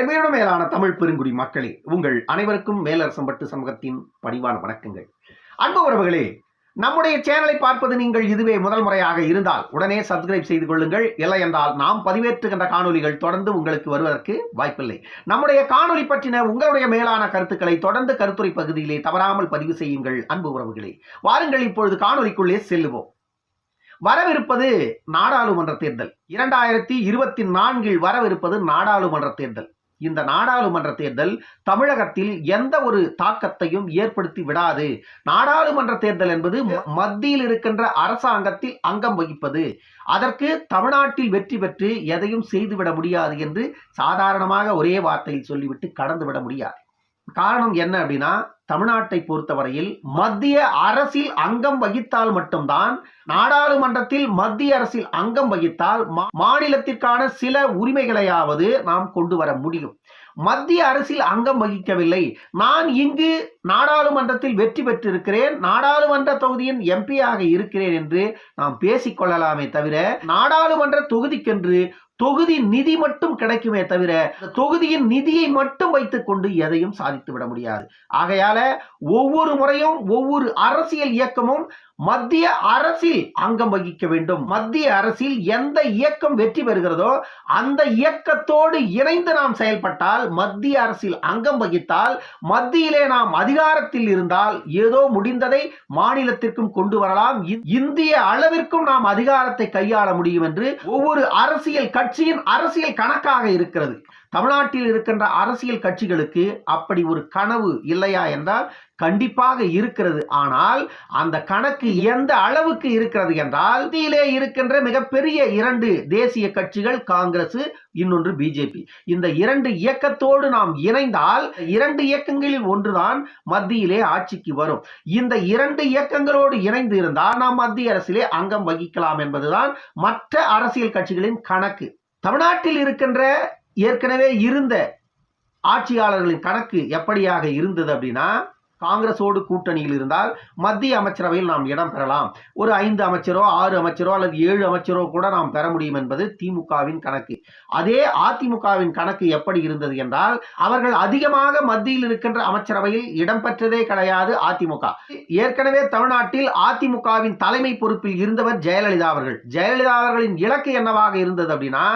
என்மையோட மேலான தமிழ் பெருங்குடி மக்களே உங்கள் அனைவருக்கும் மேலரசம்பட்டு சமூகத்தின் பணிவான வணக்கங்கள். அன்பு உறவுகளே நம்முடைய சேனலை பார்ப்பது நீங்கள் இதுவே முதல் முறையாக இருந்தால் உடனே சப்ஸ்கிரைப் செய்து கொள்ளுங்கள். இல்லை என்றால் நாம் பதிவேற்றுகின்ற காணொலிகள் தொடர்ந்து உங்களுக்கு வருவதற்கு வாய்ப்பில்லை. நம்முடைய காணொலி பற்றின உங்களுடைய மேலான கருத்துக்களை தொடர்ந்து கருத்துரை பகுதியிலே தவறாமல் பதிவு செய்யுங்கள் அன்பு உறவுகளே. வாருங்கள் இப்பொழுது காணொலிக்குள்ளே செல்லுவோம். வரவிருப்பது நாடாளுமன்ற தேர்தல். இரண்டாயிரத்தி இருபத்தி நான்கில் வரவிருப்பது நாடாளுமன்ற தேர்தல். இந்த நாடாளுமன்ற தேர்தல் தமிழகத்தில் எந்த ஒரு தாக்கத்தையும் ஏற்படுத்தி விடாது. நாடாளுமன்ற தேர்தல் என்பது மத்தியில் இருக்கின்ற அரசாங்கத்தில் அங்கம் வகிப்பது. அதற்கு தமிழ்நாட்டில் வெற்றி பெற்று எதையும் செய்துவிட முடியாது என்று சாதாரணமாக ஒரே வார்த்தையில் சொல்லிவிட்டு கடந்து விட முடியாது. காரணம் என்ன அப்படின்னா தமிழ்நாட்டை பொறுத்தவரையில் மத்திய அரசில் அங்கம் வகித்தால் மட்டும்தான் நாடாளுமன்றத்தில் மத்திய அரசில் அங்கம் வகித்தால் மா- மாநிலத்திற்கான சில உரிமைகளையாவது நாம் கொண்டு வர முடியும். மத்திய அரசில் அங்கம் வகிக்கவில்லை. நான் இங்கு நாடாளுமன்றத்தில் வெற்றி பெற்றிருக்கிறேன். நாடாளுமன்ற தொகுதியின் எம்பியாக இருக்கிறேன் என்று நாம் பேசிக்கொள்ளலாமே தவிர நாடாளுமன்ற தொகுதிக்கென்று தொகுதி நிதி மட்டும் கிடைக்குமே தவிர தொகுதியின் நிதியை மட்டும் வைத்துக்கொண்டு எதையும் சாதித்து விட முடியாது. ஆகையால ஒவ்வொரு முறையும் ஒவ்வொரு அரசியல் இயக்கமும் மத்திய அரசில் அங்கம் வகிக்க வேண்டும். மத்திய அரசில் எந்த இயக்கம் வெற்றி பெறுகிறதோ அந்த இயக்கத்தோடு இணைந்து நாம் செயல்பட்டால் மத்திய அரசில் அங்கம் வகித்தால் மத்தியிலே நாம் அதிகாரத்தில் இருந்தால் ஏதோ முடிந்ததை மாநிலத்திற்கும் கொண்டு வரலாம். இ- இந்திய அளவிற்கும் நாம் அதிகாரத்தை கையாள முடியும் என்று ஒவ்வொரு அரசியல் கட்சியின் அரசியல் கணக்காக இருக்கிறது. தமிழ்நாட்டில் இருக்கின்ற அரசியல் கட்சிகளுக்கு அப்படி ஒரு கனவு இல்லையா என்றால் கண்டிப்பாக இருக்கிறது. ஆனால் அந்த கணக்கு எந்த அளவுக்கு இருக்கிறது என்றால் இந்தியிலே இருக்கின்ற மிகப்பெரிய இரண்டு தேசிய கட்சிகள் காங்கிரஸ் இன்னொன்று பிஜேபி இந்த இரண்டு இயக்கத்தோடு நாம் இணைந்தால் இரண்டு இயக்கங்களில் ஒன்றுதான் மத்தியிலே ஆட்சிக்கு வரும். இந்த இரண்டு இயக்கங்களோடு இணைந்து இருந்தால் நாம் மத்திய அரசிலே அங்கம் வகிக்கலாம் என்பதுதான் மற்ற அரசியல் கட்சிகளின் கணக்கு. தமிழ்நாட்டில் இருக்கின்ற ஏற்கனவே இருந்த ஆட்சியாளர்களின் கணக்கு எப்படியாக இருந்தது அப்படின்னா காங்கிரஸோடு கூட்டணியில் இருந்தால் மத்திய அமைச்சரவையில் நாம் இடம் பெறலாம். ஒரு ஐந்து அமைச்சரோ ஆறு அமைச்சரோ அல்லது ஏழு அமைச்சரோ கூட நாம் பெற முடியும் என்பது திமுகவின் கணக்கு. அதே அதிமுகவின் கணக்கு எப்படி இருந்தது என்றால் அவர்கள் அதிகமாக மத்தியில் இருக்கின்ற அமைச்சரவையில் இடம்பெற்றதே கிடையாது அதிமுக. ஏற்கனவே தமிழ்நாட்டில் அதிமுகவின் தலைமை பொறுப்பில் இருந்தவர் ஜெயலலிதா அவர்கள். ஜெயலலிதா அவர்களின் இலக்கு என்னவாக இருந்தது அப்படின்னா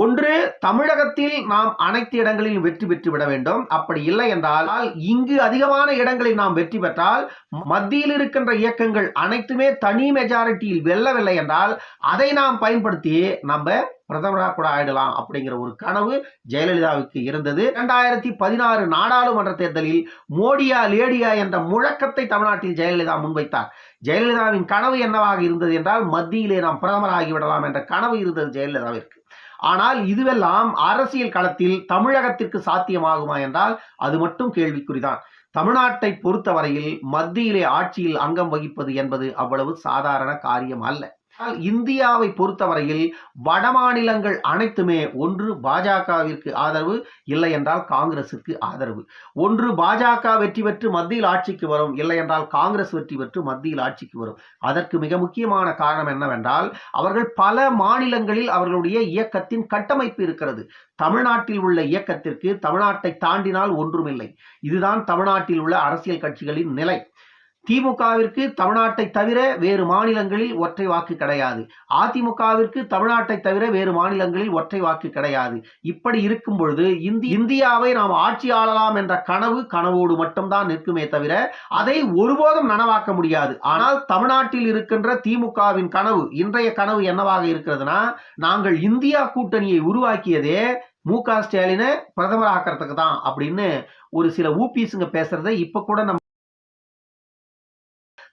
ஒன்று தமிழகத்தில் நாம் அனைத்து இடங்களிலும் வெற்றி பெற்று விட வேண்டும். அப்படி இல்லை என்றால் இங்கு அதிகமான இடங்களில் நாம் வெற்றி பெற்றால் மத்தியில் இருக்கின்ற இயக்கங்கள் அனைத்துமே தனி மெஜாரிட்டியில் வெல்லவில்லை என்றால் அதை நாம் பயன்படுத்தி நம்ம பிரதமராக கூட ஆயிடலாம் அப்படிங்கிற ஒரு கனவு ஜெயலலிதாவுக்கு இருந்தது. இரண்டாயிரத்தி பதினாறு நாடாளுமன்ற தேர்தலில் மோடியா லேடியா என்ற முழக்கத்தை தமிழ்நாட்டில் ஜெயலலிதா முன்வைத்தார். ஜெயலலிதாவின் கனவு என்னவாக இருந்தது என்றால் மத்தியிலே நாம் பிரதமராகிவிடலாம் என்ற கனவு இருந்தது ஜெயலலிதாவிற்கு. ஆனால் இதுவெல்லாம் அரசியல் களத்தில் தமிழகத்திற்கு சாத்தியமாகுமா என்றால் அது மட்டும் கேள்விக்குறிதான். தமிழ்நாட்டை பொறுத்தவரையில் மத்தியிலே ஆட்சியில் அங்கம் வகிப்பது என்பது அவ்வளவு சாதாரண காரியம் அல்ல. இந்தியாவை பொறுத்தவரையில் வடமாநிலங்கள் அனைத்துமே ஒன்று பாஜகவிற்கு ஆதரவு இல்லை என்றால் காங்கிரசுக்கு ஆதரவு. ஒன்று பாஜக வெற்றி பெற்று மத்தியில் ஆட்சிக்கு வரும் இல்லை என்றால் காங்கிரஸ் வெற்றி பெற்று மத்தியில் ஆட்சிக்கு வரும். அதற்கு மிக முக்கியமான காரணம் என்னவென்றால் அவர்கள் பல மாநிலங்களில் அவர்களுடைய இயக்கத்தின் கட்டமைப்பு இருக்கிறது. தமிழ்நாட்டில் உள்ள இயக்கத்திற்கு தமிழ்நாட்டை தாண்டினால் ஒன்றுமில்லை. இதுதான் தமிழ்நாட்டில் உள்ள அரசியல் கட்சிகளின் நிலை. திமுகவிற்கு தமிழ்நாட்டை தவிர வேறு மாநிலங்களில் ஒற்றை வாக்கு கிடையாது. அதிமுகவிற்கு தமிழ்நாட்டை தவிர வேறு மாநிலங்களில் ஒற்றை வாக்கு கிடையாது. இப்படி இருக்கும் பொழுது இந்தி இந்தியாவை நாம் ஆட்சி ஆளலாம் என்ற கனவு கனவோடு மட்டும்தான் நிற்குமே தவிர அதை ஒருபோதும் நனவாக்க முடியாது. ஆனால் தமிழ்நாட்டில் இருக்கின்ற திமுகவின் கனவு இன்றைய கனவு என்னவாக இருக்கிறதுனா நாங்கள் இந்தியா கூட்டணியை உருவாக்கியதே மு க ஸ்டாலினை பிரதமர் ஆக்கிறதுக்கு தான் அப்படின்னு ஒரு சில ஊபிஸுங்க பேசுறதை இப்ப கூட நம்ம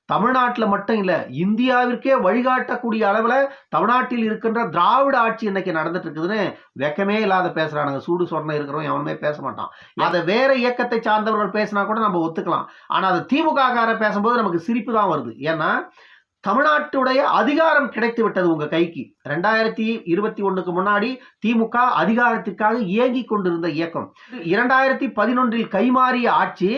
தமிழ்நாட்டில் மட்டும் இல்ல இந்தியாவிற்கே வழிகாட்டக்கூடிய அளவுல தமிழ்நாட்டில் இருக்கின்ற திராவிட ஆட்சி இன்னைக்கு நடந்துட்டு இருக்குதுன்னு வெக்கமே இல்லாத பேசுறானுங்க. சூடு சொரணை இருக்கிறோம் எவனுமே பேச மாட்டான். அதை வேற இயக்கத்தை சார்ந்தவர்கள் பேசினா கூட நம்ம ஒத்துக்கலாம். ஆனா அது திமுக கார பேசும்போது நமக்கு சிரிப்பு தான் வருது. ஏன்னா தமிழ்நாட்டுடைய அதிகாரம் கிடைத்து விட்டது உங்க கைக்கு. ரெண்டாயிரத்தி இருபத்தி ஒண்ணுக்கு முன்னாடி திமுக அதிகாரத்திற்காக இயங்கி கொண்டிருந்த இயக்கம். இரண்டாயிரத்தி பதினொன்றில் கைமாறிய ஆட்சி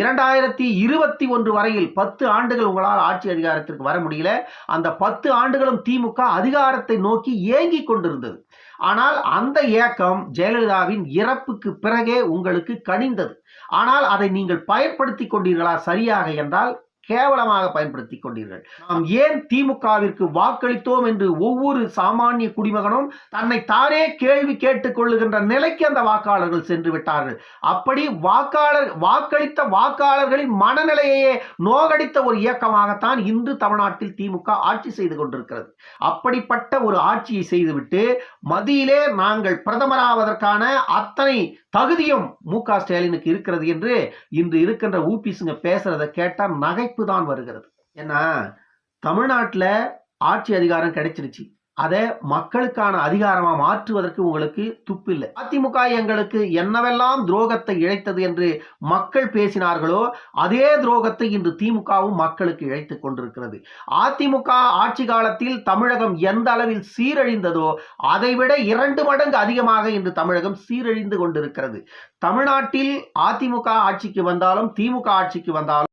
இரண்டாயிரத்தி இருபத்தி ஒன்று வரையில் பத்து ஆண்டுகள் உங்களால் ஆட்சி அதிகாரத்திற்கு வர முடியல. அந்த பத்து ஆண்டுகளும் திமுக அதிகாரத்தை நோக்கி ஏங்கி கொண்டிருந்தது. ஆனால் அந்த இயக்கம் ஜெயலலிதாவின் இறப்புக்கு பிறகே உங்களுக்கு கனிந்தது. ஆனால் அதை நீங்கள் பயன்படுத்தி கொண்டீர்களா சரியாக என்றால் கேவலமாக பயன்படுத்தி கொண்டீர்கள். நாம் ஏன் திமுகவிற்கு வாக்களித்தோம் என்று ஒவ்வொரு சாமானிய குடிமகனும் தன்னை தானே கேள்வி கேட்டுக் கொள்ளுகின்ற நிலைக்கு அந்த வாக்காளர்கள் சென்று விட்டார்கள். அப்படி வாக்காளர் வாக்களித்த வாக்காளர்களின் மனநிலையையே நோகடித்த ஒரு இயக்கமாகத்தான் இன்று தமிழ்நாட்டில் திமுக ஆட்சி செய்து கொண்டிருக்கிறது. அப்படிப்பட்ட ஒரு ஆட்சியை செய்துவிட்டு மதியிலே நாங்கள் பிரதமராவதற்கான அத்தனை தகுதியும் மு க ஸ்டாலினுக்கு இருக்கிறது என்று இன்று இருக்கின்ற ஊபிஸுங்க பேசுறத கேட்டால் நகைப்பு தான் வருகிறது. ஏன்னா தமிழ்நாட்டில் ஆட்சி அதிகாரம் கிடைச்சிருச்சு. அதை மக்களுக்கான அதிகாரமா மாற்றுவதற்கு உங்களுக்கு துப்பில்லை. அதிமுக எங்களுக்கு என்னவெல்லாம் துரோகத்தை இழைத்தது என்று மக்கள் பேசினார்களோ அதே துரோகத்தை இன்று திமுகவும் மக்களுக்கு இழைத்துக் கொண்டிருக்கிறது. அதிமுக ஆட்சி காலத்தில் தமிழகம் எந்த அளவில் சீரழிந்ததோ அதைவிட இரண்டு மடங்கு அதிகமாக இன்று தமிழகம் சீரழிந்து கொண்டிருக்கிறது. தமிழ்நாட்டில் அதிமுக ஆட்சிக்கு வந்தாலும் திமுக ஆட்சிக்கு வந்தாலும்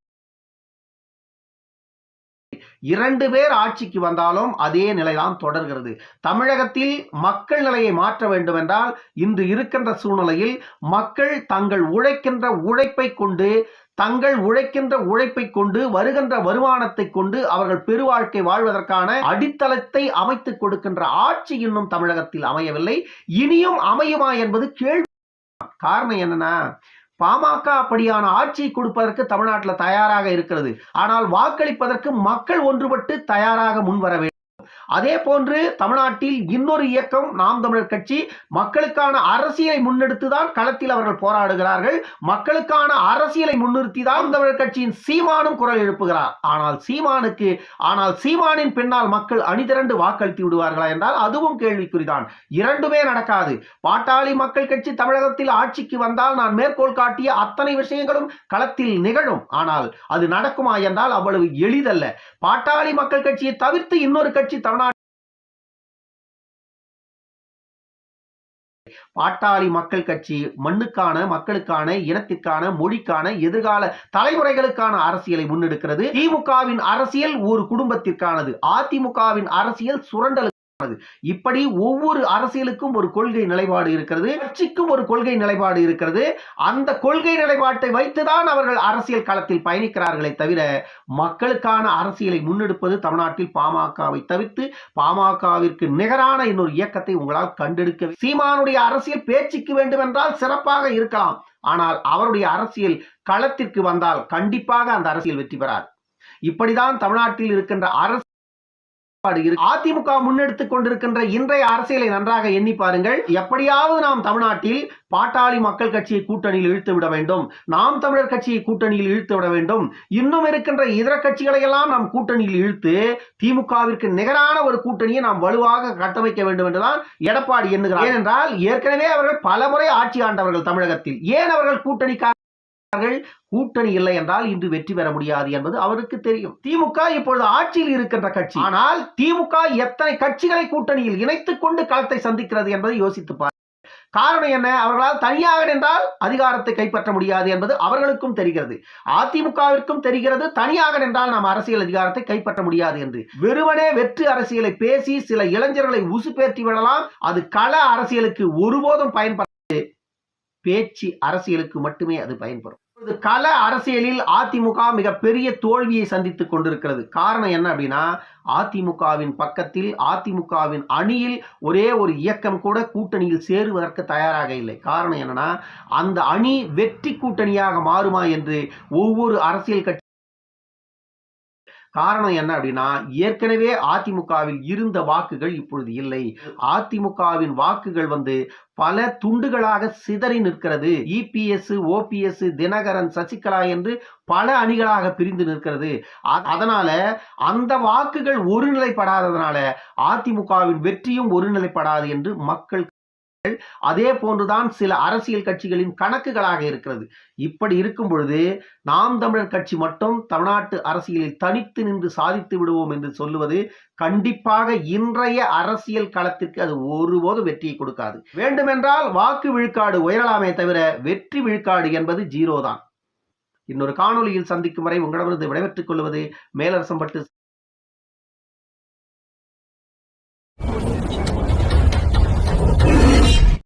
இரண்டு பேர் ஆட்சிக்கு வந்தாலும் அதே நிலைதான் தொடர்கிறது. தமிழகத்தில் மக்கள் நிலையை மாற்ற வேண்டும் என்றால் இன்று இருக்கின்ற சூழ்நிலையில் மக்கள் தங்கள் உழைக்கின்ற உழைப்பை கொண்டு தங்கள் உழைக்கின்ற உழைப்பை கொண்டு வருகின்ற வருமானத்தை கொண்டு அவர்கள் பெருவாழ்க்கை வாழ்வதற்கான அடித்தளத்தை அமைத்துக் கொடுக்கின்ற ஆட்சி இன்னும் தமிழகத்தில் அமையவில்லை. இனியும் அமையுமா என்பது கேள்வி. காரணம் என்னன்னா பாமக அப்படியான ஆட்சி கொடுப்பதற்கு தமிழ்நாட்டில் தயாராக இருக்கிறது. ஆனால் வாக்களிப்பதற்கு மக்கள் ஒன்றுபட்டு தயாராக முன்வர வேண்டும் அதே போன்று தமிழ்நாட்டில் இன்னொரு இயக்கம் நாம் தமிழர் கட்சி மக்களுக்கான அரசியலை முன்னெடுத்து தான் களத்தில் அவர்கள் போராடுகிறார்கள். மக்களுக்கான அரசியலை முன்னிறுத்தி தான் தமிழர் கட்சியின் சீமானும் குரல் எழுப்புகிறார். ஆனால் சீமானுக்கு ஆனால் சீமானின் பின்னால் மக்கள் அணிதிரண்டு வாக்களித்து விடுவார்களா என்றால் அதுவும் கேள்விக்குறிதான். இரண்டுமே நடக்காது. பாட்டாளி மக்கள் கட்சி தமிழகத்தில் ஆட்சிக்கு வந்தால் நான் மேற்கோள் காட்டிய அத்தனை விஷயங்களும் களத்தில் நிகழும். ஆனால் அது நடக்குமா என்றால் அவ்வளவு எளிதல்ல. பாட்டாளி மக்கள் கட்சியை தவிர்த்து இன்னொரு கட்சி தமிழ்நாடு பாட்டாளி மக்கள் கட்சி மண்ணுக்கான மக்களுக்கான இனத்திற்கான மொழிக்கான எதிர்கால தலைமுறைகளுக்கான அரசியலை முன்னெடுக்கிறது. திமுகவின் அரசியல் ஒரு குடும்பத்திற்கானது. அதிமுகவின் அரசியல் சுரண்டல் இப்படி ஒவ்வொரு அரசியலுக்கும் ஒரு கொள்கை நிலைப்பாடு இருக்கிறது கட்சிக்கும் ஒரு கொள்கை நிலைப்பாடு இருக்கிறது. அந்த கொள்கை நிலைப்பாட்டை வைத்துதான் அவர்கள் அரசியல் களத்தில் பயணிக்கிறார்களே தவிர மக்களுக்கான அரசியலை முன்னெடுப்பது தமிழ்நாட்டில் பாமகவை தவிர்த்து பாமகவிற்கு நிகரான இன்னொரு இயக்கத்தை உங்களால் கண்டெடுக்க சீமானுடைய அரசியல் பேச்சுக்கு வேண்டுமென்றால் சிறப்பாக இருக்கலாம். ஆனால் அவருடைய அரசியல் களத்திற்கு வந்தால் கண்டிப்பாக அந்த அரசியல் வெற்றி பெறாது. இப்படிதான் தமிழ்நாட்டில் இருக்கின்ற அரசு அதிமுக முன்னெடுத்துக் கொண்டிருக்கின்ற இன்றைய அரசியலை நன்றாக எண்ணி பாருங்கள். எப்படியாவது நாம் தமிழ்நாட்டில் பாட்டாளி மக்கள் கட்சியை கூட்டணியில் இழுத்து விட வேண்டும். நாம் தமிழர் கட்சியை கூட்டணியில் இழுத்து விட வேண்டும். இன்னும் இருக்கின்ற இதர கட்சிகளை எல்லாம் நாம் கூட்டணியில் இழுத்து திமுகவிற்கு நிகரான ஒரு கூட்டணியை நாம் வலுவாக கட்டமைக்க வேண்டும் என்றுதான் எடப்பாடி எண்ணுகிறார். ஏனென்றால் ஏற்கனவே அவர்கள் பலமுறை ஆட்சி ஆண்டவர்கள் தமிழகத்தில். ஏன் அவர்கள் கூட்டணிக்காக கூட்டணி இல்லை என்றால் இன்று வெற்றி பெற முடியாது என்பது அவருக்கு தெரியும். திமுக இப்பொழுது ஆட்சியில் இருக்கின்ற கட்சி. ஆனால் திமுக எத்தனை கட்சிகளை கூட்டணியில் இணைத்துக் கொண்டு களத்தை சந்திக்கிறது என்பதை யோசித்து காரணம் என்ன? அவர்களால் தனியாக நின்றால் அதிகாரத்தை கைப்பற்ற முடியாது என்பது அவர்களுக்கும் தெரிகிறது. அதிமுகவிற்கும் தெரிகிறது தனியாக நின்றால் நாம் அரசியல் அதிகாரத்தை கைப்பற்ற முடியாது என்று. வெறுவனே வெற்று அரசியலை பேசி சில இளைஞர்களை உசுப்பேற்றி விடலாம். அது கள அரசியலுக்கு ஒருபோதும் பயன்படாது. பேச்சு அரசியலுக்கு மட்டுமே அது பயன்படும். கல அரசியலில் அதிமுக மிகப்பெரிய தோல்வியை சந்தித்துக் கொண்டிருக்கிறது. காரணம் என்ன அப்படின்னா அதிமுகவின் பக்கத்தில் அதிமுகவின் அணியில் ஒரே ஒரு இயக்கம் கூட கூட்டணியில் சேருவதற்கு தயாராக இல்லை. காரணம் என்னன்னா அந்த அணி வெற்றி கூட்டணியாக மாறுமா என்று ஒவ்வொரு அரசியல் கட்சி காரணம் என்ன அப்படின்னா ஏற்கனவே அதிமுகவில் இருந்த வாக்குகள் இப்பொழுது இல்லை. அதிமுகவின் வாக்குகள் வந்து பல துண்டுகளாக சிதறி நிற்கிறது. இபிஎஸ் ஓபிஎஸ் தினகரன் சசிகலா என்று பல அணிகளாக பிரிந்து நிற்கிறது. அதனால அந்த வாக்குகள் ஒருநிலைப்படாததுனால அதிமுகவின் வெற்றியும் ஒருநிலைப்படாது என்று மக்கள் அதே போன்றுதான் சில அரசியல் கட்சிகளின் கணக்குகளாக இருக்கிறது. இப்படி இருக்கும் பொழுது நாம் தமிழர் கட்சி மட்டும் தமிழ்நாட்டு அரசியலில் தனித்து நின்று சாதித்து விடுவோம் என்று சொல்லுவது கண்டிப்பாக இன்றைய அரசியல் களத்திற்கு அது ஒருபோதும் வெற்றியை கொடுக்காது. வேண்டுமென்றால் வாக்கு விழுக்காடு உயரலாமே தவிர வெற்றி விழுக்காடு என்பது ஜீரோ தான் இன்னொரு காணொலியில் சந்திக்கும் வரை உங்களிடமிருந்து விடைபெற்றுக் கொள்வது மேலரசம்பட்டு